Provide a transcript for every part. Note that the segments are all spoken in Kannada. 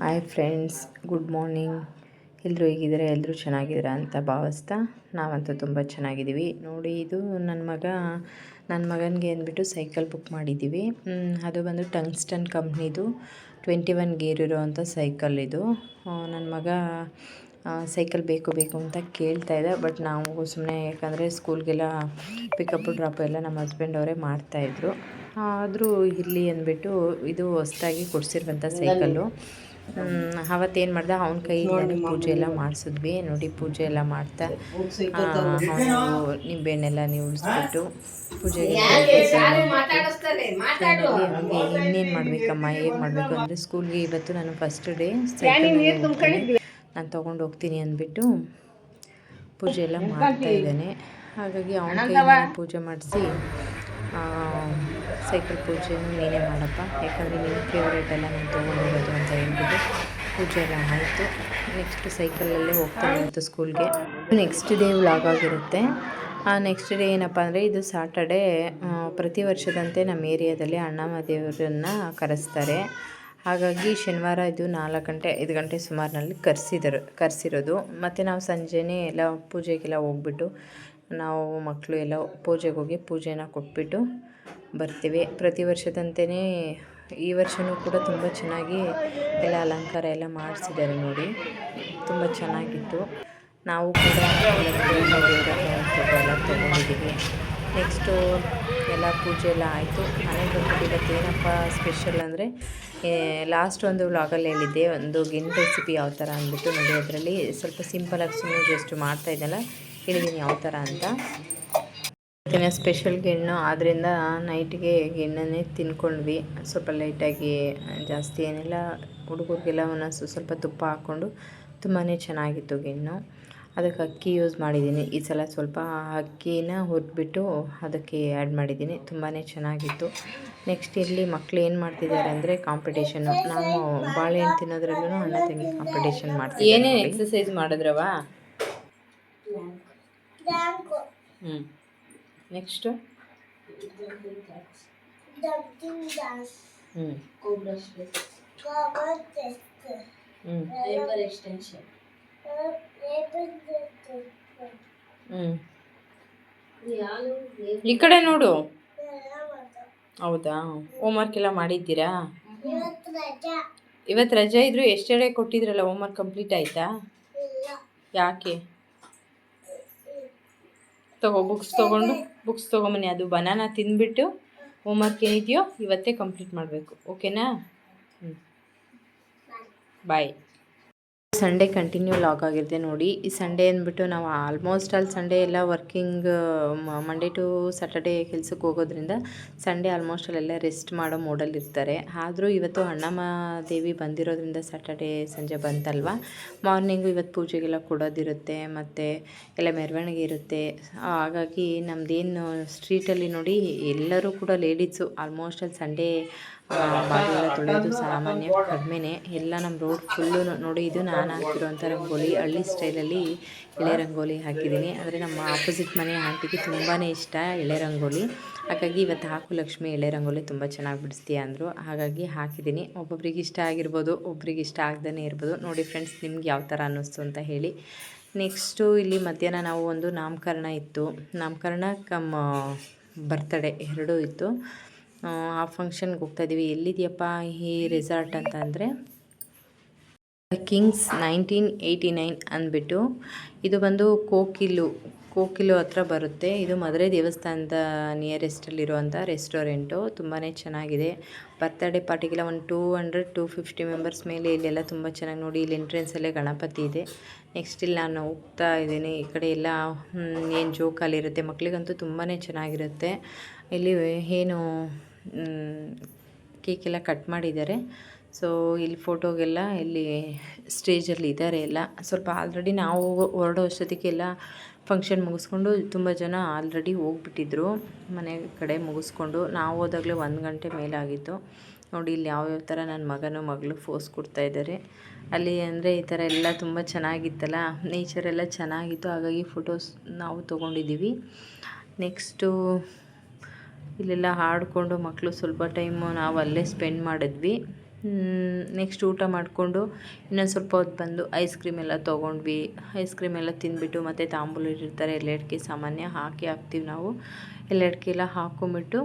ಹಾಯ್ ಫ್ರೆಂಡ್ಸ್ ಗುಡ್ ಮಾರ್ನಿಂಗ್ ಎಲ್ಲರೂ ಹೇಗಿದ್ದಾರೆ? ಎಲ್ಲರೂ ಚೆನ್ನಾಗಿದ್ದೀರಾ ಅಂತ ಭಾವಿಸ್ತಾ ನಾವಂತೂ ತುಂಬ ಚೆನ್ನಾಗಿದ್ದೀವಿ. ನೋಡಿ, ಇದು ನನ್ನ ಮಗ ನನ್ನ ಮಗನಿಗೆ ಅಂದ್ಬಿಟ್ಟು ಸೈಕಲ್ ಬುಕ್ ಮಾಡಿದ್ದೀವಿ. ಅದು ಬಂದು ಟಂಗ್ಸ್ಟನ್ ಕಂಪ್ನಿದು ಟ್ವೆಂಟಿ ಒನ್ ಗೇರ್ ಇರೋವಂಥ ಸೈಕಲ್ ಇದು. ನನ್ನ ಮಗ ಸೈಕಲ್ ಬೇಕು ಬೇಕು ಅಂತ ಕೇಳ್ತಾ ಇದ್ದ ಬಟ್ ನಾವು ಸುಮ್ಮನೆ ಯಾಕಂದರೆ ಸ್ಕೂಲ್ಗೆಲ್ಲ ಪಿಕಪ್, ಡ್ರಾಪ್ ಎಲ್ಲ ನಮ್ಮ ಹಸ್ಬೆಂಡ್ ಅವರೇ ಮಾಡ್ತಾಯಿದ್ರು ಆದರೂ ಇಲ್ಲಿ ಅಂದ್ಬಿಟ್ಟು ಇದು ಹೊಸ್ದಾಗಿ ಕೊಡಿಸಿರುವಂಥ ಸೈಕಲ್ಲು. ಅವತ್ತೇನು ಮಾಡ್ದೆ? ಅವನ ಕೈಯಿಂದ ಪೂಜೆ ಎಲ್ಲ ಮಾಡಿಸಿದ್ವಿ. ನೋಡಿ ಪೂಜೆ ಎಲ್ಲ ಮಾಡ್ತಾ ಅವನು ನೀವು ಉಳಿಸ್ಬಿಟ್ಟು ಪೂಜೆಗೆ ಇನ್ನೇನು ಮಾಡಬೇಕಮ್ಮ ಏನು ಮಾಡಬೇಕು ಅಂದರೆ ಸ್ಕೂಲ್ಗೆ ಇವತ್ತು ನಾನು ಫಸ್ಟ್ ಡೇ ನಾನು ತೊಗೊಂಡು ಹೋಗ್ತೀನಿ ಅಂದ್ಬಿಟ್ಟು ಪೂಜೆ ಎಲ್ಲ ಮಾಡ್ತಾ ಇದ್ದಾನೆ. ಹಾಗಾಗಿ ಅವನ ಕೈಯಿಂದ ಪೂಜೆ ಮಾಡಿಸಿ ಸೈಕಲ್ ಪೂಜೆ ನೀನೇ ಮಾಡಪ್ಪ. ಯಾಕಂದರೆ ನಿನ್ನ ಫೇವ್ರೇಟ್ ಎಲ್ಲ ನಾನು ತೊಗೊಂಡೋಗೋದು ಅಂತ ಹೇಳ್ಬಿಟ್ಟು ಪೂಜೆ ಎಲ್ಲ ಆಯಿತು. ನೆಕ್ಸ್ಟ್ ಸೈಕಲಲ್ಲೇ ಹೋಗ್ತಾ ಇತ್ತು ಸ್ಕೂಲ್ಗೆ ನೆಕ್ಸ್ಟ್ ಡೇ ವ್ಲಾಗ್ ಆಗಿರುತ್ತೆ. ಆ ನೆಕ್ಸ್ಟ್ ಡೇ ಏನಪ್ಪ ಅಂದರೆ ಇದು ಸಾಟರ್ಡೇ ಪ್ರತಿ ವರ್ಷದಂತೆ ನಮ್ಮ ಏರಿಯಾದಲ್ಲಿ ಅಣ್ಣಮ್ಮ ದೇವರನ್ನು ಕರೆಸ್ತಾರೆ. ಹಾಗಾಗಿ ಶನಿವಾರ ಇದು ನಾಲ್ಕು ಗಂಟೆ, ಐದು ಗಂಟೆ ಸುಮಾರಿನಲ್ಲಿ ಕರೆಸಿದರು, ಕರೆಸಿರೋದು. ಮತ್ತು ನಾವು ಸಂಜೆನೇ ಎಲ್ಲ ಪೂಜೆಗೆಲ್ಲ ಹೋಗ್ಬಿಟ್ಟು ನಾವು ಮಕ್ಕಳು ಎಲ್ಲ ಪೂಜೆಗೆ ಹೋಗಿ ಪೂಜೆನ ಕೊಟ್ಬಿಟ್ಟು ಬರ್ತೀವಿ. ಪ್ರತಿ ವರ್ಷದಂತೆಯೇ ಈ ವರ್ಷವೂ ಕೂಡ ತುಂಬ ಚೆನ್ನಾಗಿ ಎಲ್ಲ ಅಲಂಕಾರ ಎಲ್ಲ ಮಾಡಿಸಿದ್ದಾರೆ ನೋಡಿ. ತುಂಬ ಚೆನ್ನಾಗಿತ್ತು. ನಾವು ಕೂಡ ತೊಗೊಂಡಿದ್ದೀವಿ ನೆಕ್ಸ್ಟು ಎಲ್ಲ ಪೂಜೆ ಎಲ್ಲ ಆಯಿತು. ಮನೆಗೆ ಬಂದ್ಬಿಟ್ಟು ಏನಪ್ಪ ಸ್ಪೆಷಲ್ ಅಂದರೆ ಲಾಸ್ಟ್ ಒಂದು ವ್ಲಾಗಲ್ಲಿ ಹೇಳಿದ್ದೆ, ಒಂದು ಗಿನ್ ರೆಸಿಪಿ ಯಾವ ಥರ ಅಂದ್ಬಿಟ್ಟು ನೋಡಿ, ಅದರಲ್ಲಿ ಸ್ವಲ್ಪ ಸಿಂಪಲಾಗಿ ಸುಮ್ಮನೆ ಜಸ್ಟ್ ಮಾಡ್ತಾ ಇದ್ದಲ್ಲ. ಹೇಳಿದ್ದೀನಿ ಯಾವ ಥರ ಅಂತ. ಇವತ್ತಿನ ಸ್ಪೆಷಲ್ ಗಿಣ್ಣು ಆದ್ದರಿಂದ ನೈಟ್ಗೆ ಗಿಣ್ಣನ್ನೇ ತಿನ್ಕೊಂಡ್ವಿ. ಸ್ವಲ್ಪ ಲೈಟಾಗಿ ಜಾಸ್ತಿ ಏನಿಲ್ಲ. ಹುಡುಗರಿಗೆಲ್ಲ ಒಂದೊಂದು ಸ್ವಲ್ಪ ತುಪ್ಪ ಹಾಕ್ಕೊಂಡು ತುಂಬಾ ಚೆನ್ನಾಗಿತ್ತು ಗಿಣ್ಣು. ಅದಕ್ಕೆ ಅಕ್ಕಿ ಯೂಸ್ ಮಾಡಿದ್ದೀನಿ. ಈ ಸಲ ಸ್ವಲ್ಪ ಅಕ್ಕಿನ ಹುರಿದ್ಬಿಟ್ಟು ಅದಕ್ಕೆ ಆ್ಯಡ್ ಮಾಡಿದ್ದೀನಿ. ತುಂಬಾ ಚೆನ್ನಾಗಿತ್ತು. ನೆಕ್ಸ್ಟ್ ಇಲ್ಲಿ ಮಕ್ಕಳು ಏನು ಮಾಡ್ತಿದ್ದಾರೆ ಅಂದರೆ ಕಾಂಪಿಟೇಷನ್ನು ನಾವು ಬಾಳೆಹಣ್ಣು ತಿನ್ನೋದ್ರಲ್ಲೂ ಅಣ್ಣ ತಂಗಿ ಕಾಂಪಿಟೇಷನ್ ಮಾಡ್ತೀವಿ ಏನೇನು ಎಕ್ಸಸೈಸ್ ಮಾಡಿದ್ರವ ಹ್ಞೂ ನೆಕ್ಸ್ಟು Jumping dance, ಹ್ಞೂ cover test, ಹ್ಞೂ paper extension, paper extension. ಹ್ಞೂ ಈ ಕಡೆ ನೋಡು. ಹೌದಾ? ಹೋಮ್ವರ್ಕ್ ಎಲ್ಲ ಮಾಡಿದ್ದೀರಾ? ಇವತ್ತು ರಜಾ. ಇದ್ರು ಎಷ್ಟೆಡೆ ಕೊಟ್ಟಿದ್ರಲ್ಲ ಹೋಮ್ವರ್ಕ್ ಕಂಪ್ಲೀಟ್ ಆಯಿತಾ? ಯಾಕೆ? ತಗೋ ಬುಕ್ಸ್ ತೊಗೊಂಡು ಬುಕ್ಸ್ ತೊಗೊಂಬನ್ನಿ. ಅದು ಬನಾನ ತಿಂದ್ಬಿಟ್ಟು ಹೋಮ್ವರ್ಕ್ ಏನಿದೆಯೋ ಇವತ್ತೇ ಕಂಪ್ಲೀಟ್ ಮಾಡಬೇಕು. ಓಕೆನಾ ಹ್ಞೂ ಬಾಯ್ ಸಂಡೇ ಕಂಟಿನ್ಯೂ ಲಾಗ್ ಆಗಿರುತ್ತೆ ನೋಡಿ. ಈ ಸಂಡೇ ಅಂದ್ಬಿಟ್ಟು ನಾವು ಆಲ್ಮೋಸ್ಟ್ ಆಲ್ ಸಂಡೇ ಎಲ್ಲ ವರ್ಕಿಂಗ್ ಮಂಡೇ ಟು ಸ್ಯಾಟರ್ಡೇ ಕೆಲ್ಸಕ್ಕೆ ಹೋಗೋದ್ರಿಂದ ಸಂಡೇ ಆಲ್ಮೋಸ್ಟ್ ಎಲ್ಲ ರೆಸ್ಟ್ ಮಾಡೋ ಮೂಡಲ್ಲಿ ಇರ್ತಾರೆ. ಆದರೂ ಇವತ್ತು ಅಣ್ಣಮ್ಮ ದೇವಿ ಬಂದಿರೋದ್ರಿಂದ ಸ್ಯಾಟರ್ಡೇ ಸಂಜೆ ಬಂತಲ್ವ? ಮಾರ್ನಿಂಗು ಇವತ್ತು ಪೂಜೆಗೆಲ್ಲ ಕೊಡೋದಿರುತ್ತೆ, ಮತ್ತು ಎಲ್ಲ ಮೆರವಣಿಗೆ ಇರುತ್ತೆ. ಹಾಗಾಗಿ ನಮ್ಮದೇನು ಸ್ಟ್ರೀಟಲ್ಲಿ ನೋಡಿ ಎಲ್ಲರೂ ಕೂಡ ಲೇಡೀಸು ಆಲ್ಮೋಸ್ಟ್ ಅಲ್ಲಿ ಸಂಡೇ ಬಾಗಿಲೆಲ್ಲ ತೊಳೆಯೋದು ಸಾಮಾನ್ಯ ಕಡಿಮೆನೇ. ಎಲ್ಲ ನಮ್ಮ ರೋಡ್ ಫುಲ್ಲು ನೋಡಿ ಇದು ನಾನು ಹಾಕಿರುವಂಥ ರಂಗೋಲಿ. ಹಳ್ಳಿ ಸ್ಟೈಲಲ್ಲಿ ಎಳೆ ರಂಗೋಲಿ ಹಾಕಿದ್ದೀನಿ. ಅಂದರೆ ನಮ್ಮ ಆಪೋಸಿಟ್ ಮನೆ ಆಂಟಿಗೆ ತುಂಬಾ ಇಷ್ಟ ಎಳೆ ರಂಗೋಲಿ. ಹಾಗಾಗಿ ಇವತ್ತು ಹಾಕು ಲಕ್ಷ್ಮಿ ಎಳೆ ರಂಗೋಲಿ ತುಂಬ ಚೆನ್ನಾಗಿ ಬಿಡಿಸ್ತೀಯ ಅಂದರು. ಹಾಗಾಗಿ ಹಾಕಿದ್ದೀನಿ. ಒಬ್ಬೊಬ್ರಿಗೆ ಇಷ್ಟ ಆಗಿರ್ಬೋದು ಒಬ್ರಿಗೆ ಇಷ್ಟ ಆಗ್ದೇ ಇರ್ಬೋದು. ನೋಡಿ ಫ್ರೆಂಡ್ಸ್ ನಿಮ್ಗೆ ಯಾವ ಥರ ಅನ್ನಿಸ್ತು ಅಂತ ಹೇಳಿ. ನೆಕ್ಸ್ಟು ಇಲ್ಲಿ ಮಧ್ಯಾಹ್ನ ನಾವು ಒಂದು ನಾಮಕರಣ ಇತ್ತು. ನಾಮಕರಣ ಕಮ್ ಬರ್ತಡೇ ಎರಡೂ ಇತ್ತು. ಆ, ಫಂಕ್ಷನ್ಗೆ ಹೋಗ್ತಾ ಇದ್ದೀವಿ ಎಲ್ಲಿದೆಯಪ್ಪ ಈ ರೆಸಾರ್ಟ್ ಅಂತ ಅಂದರೆ? ಕಿಂಗ್ಸ್ ನೈನ್ಟೀನ್ ಏಯ್ಟಿ ನೈನ್ ಅಂದ್ಬಿಟ್ಟು ಇದು ಬಂದು ಕೋಕಿಲು ಕೋಕಿಲು ಹತ್ರ ಬರುತ್ತೆ. ಇದು ಮದುವೆ ದೇವಸ್ಥಾನದ ನಿಯರೆಸ್ಟಲ್ಲಿರುವಂಥ ರೆಸ್ಟೋರೆಂಟು ತುಂಬಾ ಚೆನ್ನಾಗಿದೆ. ಬರ್ತ್ಡೇ ಪಾರ್ಟಿಗೆಲ್ಲ ಒಂದು two hundred two fifty members ಮೇಲೆ ಇಲ್ಲೆಲ್ಲ ತುಂಬ ಚೆನ್ನಾಗಿ ನೋಡಿ ಇಲ್ಲಿ ಎಂಟ್ರೆನ್ಸಲ್ಲೇ ಗಣಪತಿ ಇದೆ. ನೆಕ್ಸ್ಟ್ ಇಲ್ಲಿ ನಾನು ಹೋಗ್ತಾ ಇದ್ದೀನಿ. ಈ ಕಡೆ ಎಲ್ಲ ಏನು ಜೋಕಾಲಿರುತ್ತೆ ಮಕ್ಕಳಿಗಂತೂ ತುಂಬಾ ಚೆನ್ನಾಗಿರುತ್ತೆ. ಇಲ್ಲಿ ಏನು ಕೇಕ್ ಎಲ್ಲ ಕಟ್ ಮಾಡಿದ್ದಾರೆ. ಸೊ ಇಲ್ಲಿ ಫೋಟೋಗೆಲ್ಲ ಇಲ್ಲಿ ಸ್ಟೇಜಲ್ಲಿ ಇದ್ದಾರೆ ಎಲ್ಲ. ಸ್ವಲ್ಪ ಆಲ್ರೆಡಿ ನಾವು ಹೊರಡೋ ಅಷ್ಟೊತ್ತಿಗೆಲ್ಲ ಫಂಕ್ಷನ್ ಮುಗಿಸ್ಕೊಂಡು ತುಂಬ ಜನ ಆಲ್ರೆಡಿ ಹೋಗ್ಬಿಟ್ಟಿದ್ರು. ಮನೆ ಕಡೆ ಮುಗಿಸ್ಕೊಂಡು. ನಾವು ಹೋದಾಗಲೇ ಒಂದು ಗಂಟೆ ಮೇಲಾಗಿತ್ತು ನೋಡಿ, ಇಲ್ಲಿ ಯಾವ್ಯಾವ ಥರ ನನ್ನ ಮಗನೂ ಮಗಳು ಫೋಸ್ ಕೊಡ್ತಾ ಇದ್ದಾರೆ. ಅಲ್ಲಿ ಅಂದರೆ ಈ ಥರ ಎಲ್ಲ ತುಂಬ ಚೆನ್ನಾಗಿತ್ತಲ್ಲ. ನೇಚರ್ ಎಲ್ಲ ಚೆನ್ನಾಗಿತ್ತು. ಹಾಗಾಗಿ ಫೋಟೋಸ್ ನಾವು ತೊಗೊಂಡಿದ್ದೀವಿ. ನೆಕ್ಸ್ಟು ಇಲ್ಲೆಲ್ಲ ಹಾಡಿಕೊಂಡು ಮಕ್ಕಳು ಸ್ವಲ್ಪ ಟೈಮು ನಾವು ಅಲ್ಲೇ ಸ್ಪೆಂಡ್ ಮಾಡಿದ್ವಿ. ನೆಕ್ಸ್ಟ್ ಊಟ ಮಾಡಿಕೊಂಡು ಇನ್ನೊಂದು ಸ್ವಲ್ಪ ಹೊತ್ತು ಬಂದು ಐಸ್ ಕ್ರೀಮ್ ಎಲ್ಲ ತೊಗೊಂಡ್ವಿ. ಐಸ್ ಕ್ರೀಮ್ ಎಲ್ಲ ತಿಂದ್ಬಿಟ್ಟು ಮತ್ತು ತಾಂಬೂಲ ಇಟ್ಟಿರ್ತಾರೆ ಎಲ್ಲೆಡ್ಕೆ ಸಾಮಾನ್ಯ ಹಾಕಿ ಹಾಕ್ತೀವಿ ನಾವು. ಎಲ್ಲೆಡ್ಕೆ ಎಲ್ಲ ಹಾಕ್ಕೊಂಬಿಟ್ಟು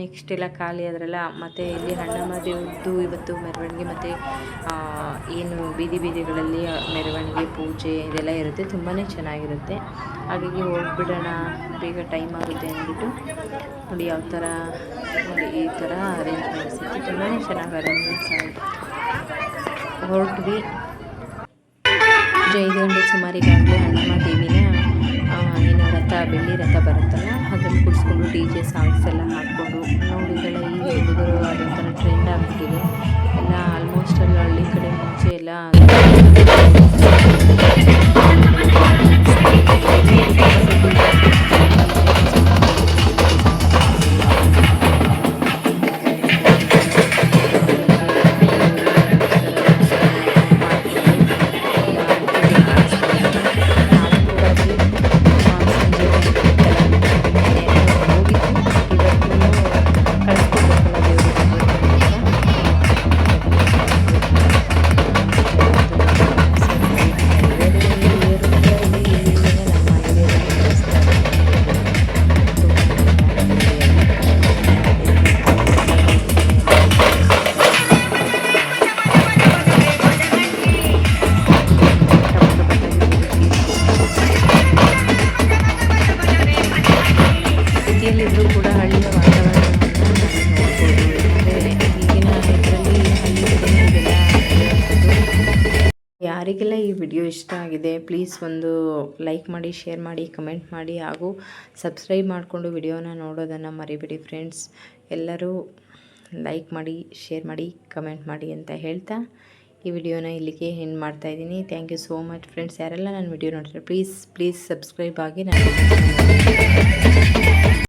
ನೆಕ್ಸ್ಟ್ ಎಲ್ಲ ಖಾಲಿ ಆದ್ರಲ್ಲ, ಮತ್ತು ಇಲ್ಲಿ ಹಣ್ಣಮ್ಮ ದೇವ್ರದ್ದು ಇವತ್ತು ಮೆರವಣಿಗೆ, ಮತ್ತು ಏನು ಬೀದಿ ಬೀದಿಗಳಲ್ಲಿ ಮೆರವಣಿಗೆ, ಪೂಜೆ ಇದೆಲ್ಲ ಇರುತ್ತೆ. ತುಂಬಾ ಚೆನ್ನಾಗಿರುತ್ತೆ. ಹಾಗಾಗಿ ಹೋಗ್ಬಿಡೋಣ. ಬೇಗ ಟೈಮ್ ಆಗುತ್ತೆ ಅಂದ್ಬಿಟ್ಟು. ನೋಡಿ ಯಾವ ಥರ, ನೋಡಿ ಈ ಥರ ಅರೇಂಜ್ಮೆಂಟ್ಸ್ ಇತ್ತು ತುಂಬಾ ಚೆನ್ನಾಗಿ ಅರೇಂಜ್ಮೆಂಟ್ಸ್ ಆಯಿತು. ಹೊರಟ್ವಿ ಜೈ ಐದು ಗಂಟೆ ಸುಮಾರಿಗಾಗಲೇ ಹಣ್ಣಮ್ಮ ದೇವಿನ ಏನು ರಥ, ಬೆಳ್ಳಿ ರಥ ಬರುತ್ತಲ್ಲ, ಅದನ್ನು ಕುಡಿಸ್ಕೊಂಡು ಡಿ ಜೆ ಸಾಂಗ್ಸ್ ಎಲ್ಲ ಯಾರಿಗೆಲ್ಲ ಈ ವಿಡಿಯೋ ಇಷ್ಟ ಆಗಿದೆ ಪ್ಲೀಸ್ ಒಂದು ಲೈಕ್ ಮಾಡಿ ಶೇರ್ ಮಾಡಿ ಕಮೆಂಟ್ ಮಾಡಿ, ಹಾಗೂ ಸಬ್ಸ್ಕ್ರೈಬ್ ಮಾಡಿಕೊಂಡು ವಿಡಿಯೋನ ನೋಡೋದನ್ನು ಮರಿಬೇಡಿ ಫ್ರೆಂಡ್ಸ್ ಎಲ್ಲರೂ ಲೈಕ್ ಮಾಡಿ ಶೇರ್ ಮಾಡಿ ಕಮೆಂಟ್ ಮಾಡಿ ಅಂತ ಹೇಳ್ತಾ ಈ ವಿಡಿಯೋನ ಇಲ್ಲಿಗೆ ಎಂಡ್ ಮಾಡ್ತಾ ಇದ್ದೀನಿ. Thank you so much friends ಯಾರೆಲ್ಲ ನನ್ನ ವಿಡಿಯೋ ನೋಡ್ತಾರೆ ಪ್ಲೀಸ್ ಪ್ಲೀಸ್ ಸಬ್ಸ್ಕ್ರೈಬ್ ಆಗಿ ನಾನು